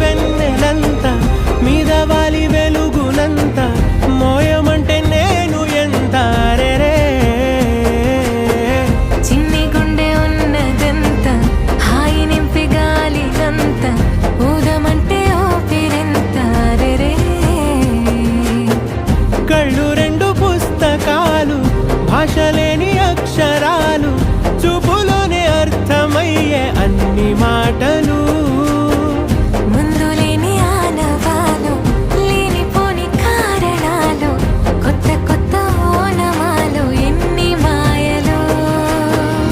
వెన్నెలంత మీద వాలి వెలుగునంత మోయమంటే నేను ఎంత? రే చిన్ని గుండె ఉన్నదంత హాయి నింపి గాలినంత ఊదమంటే ఊపిరెంత రే కళ్ళు రెండు పుస్తకాలు భాష అక్షరాలు చూపులోనే అర్థమయ్యే అన్ని మాటలు.